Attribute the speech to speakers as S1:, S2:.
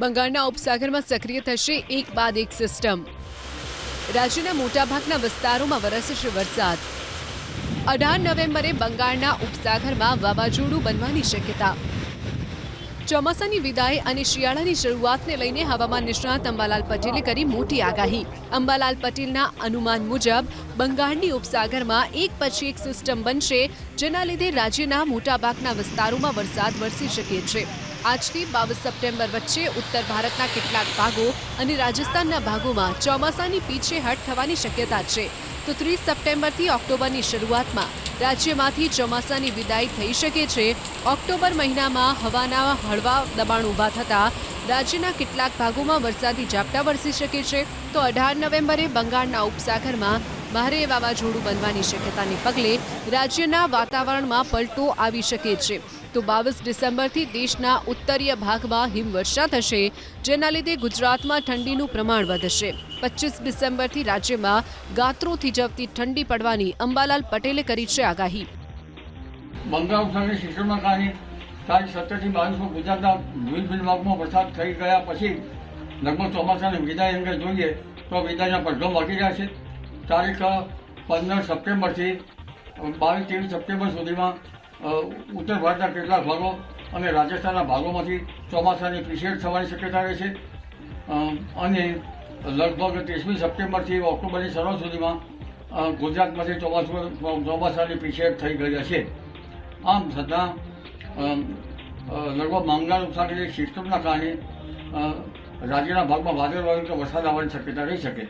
S1: બંગાળના ઉપસાગરમાં સક્રિય થશે એક બાદ એક સિસ્ટમ. રાજ્યના મોટાભાગના વિસ્તારોમાં વરસશે વરસાદ. અઢાર નવેમ્બરે બંગાળના ઉપસાગરમાં વાવાઝોડું બનવાની શક્યતા. ચોમાસાની વિદાય અને શિયાળાની શરૂઆતને લઈને હવામાન નિષ્ણાત અંબાલાલ પટેલે કરી મોટી આગાહી. અંબાલાલ પટેલના અનુમાન મુજબ, બંગાળની ઉપસાગરમાં એક પછી એક સિસ્ટમ બનશે, જેના લીધે રાજ્યના મોટાભાગના વિસ્તારોમાં વરસાદ વરસી શકે છે. આજથી બાવીસ સપ્ટેમ્બર વચ્ચે ઉત્તર ભારતના કેટલાક ભાગો અને રાજસ્થાનના ભાગોમાં ચોમાસાની પીછેહટ થવાની શક્યતા છે. તો ત્રીસ સપ્ટેમ્બરથી ઓક્ટોબરની શરૂઆતમાં રાજ્યમાંથી ચોમાસાની વિદાય થઈ શકે છે. ઓક્ટોબર મહિનામાં હવાના હળવા દબાણ ઊભા થતાં રાજ્યના કેટલાક ભાગોમાં વરસાદી ઝાપટા વરસી શકે છે. તો અઢાર નવેમ્બરે બંગાળના ઉપસાગરમાં ભારે વાવાઝોડું બનવાની શક્યતાને પગલે રાજ્યના વાતાવરણમાં પલટો આવી શકે છે. તો બાવીસ ડિસેમ્બરથી દેશના ઉત્તરીય ભાગમાં હિમવર્ષા થશે, જેના લીધે ગુજરાતમાં ઠંડીનું પ્રમાણ વધશે. પચીસ ડિસેમ્બરથી રાજ્યમાં ગાત્રો થીજવતી ઠંડી પડવાની અંબાલાલ પટેલે કરી છે આગાહી.
S2: તારીખ પંદર સપ્ટેમ્બરથી બાવીસ ત્રેવીસ સપ્ટેમ્બર સુધીમાં ઉત્તર ભારતના કેટલાક ભાગો અને રાજસ્થાનના ભાગોમાંથી ચોમાસાની પીછેડ થવાની શક્યતા રહે છે. અને લગભગ ત્રીસમી સપ્ટેમ્બરથી ઓક્ટોબરની શરૂઆત સુધીમાં ગુજરાતમાંથી ચોમાસું, ચોમાસાની પીછેડ થઈ ગયા છે. આમ છતાં લગભગ માંગનાર નુકસાનની સિસ્ટમના કારણે રાજ્યના ભાગમાં વાદળવાળું કે વરસાદ આવવાની શક્યતા રહી શકે.